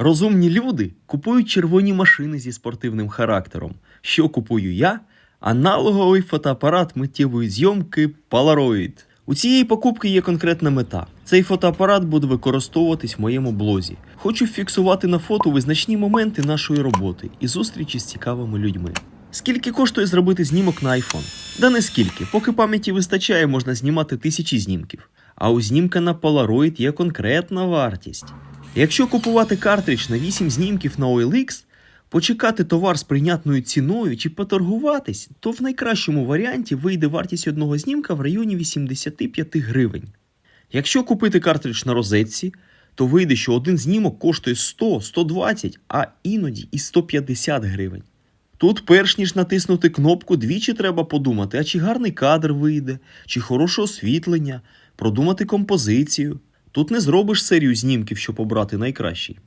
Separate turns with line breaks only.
Розумні люди купують червоні машини зі спортивним характером. Що купую я? Аналоговий фотоапарат миттєвої зйомки Polaroid. У цієї покупки є конкретна мета. Цей фотоапарат буде використовуватись в моєму блозі. Хочу фіксувати на фото визначні моменти нашої роботи і зустрічі з цікавими людьми. Скільки коштує зробити знімок на iPhone? Да не скільки, поки пам'яті вистачає, можна знімати тисячі знімків. А у знімка на Polaroid є конкретна вартість. Якщо купувати картридж на 8 знімків на OLX, почекати товар з прийнятною ціною чи поторгуватись, то в найкращому варіанті вийде вартість одного знімка в районі 85 гривень. Якщо купити картридж на розетці, то вийде, що один знімок коштує 100, 120, а іноді і 150 гривень. Тут, перш ніж натиснути кнопку, двічі треба подумати, а чи гарний кадр вийде, чи хороше освітлення, продумати композицію. Тут не зробиш серію знімків, щоб обрати найкращий.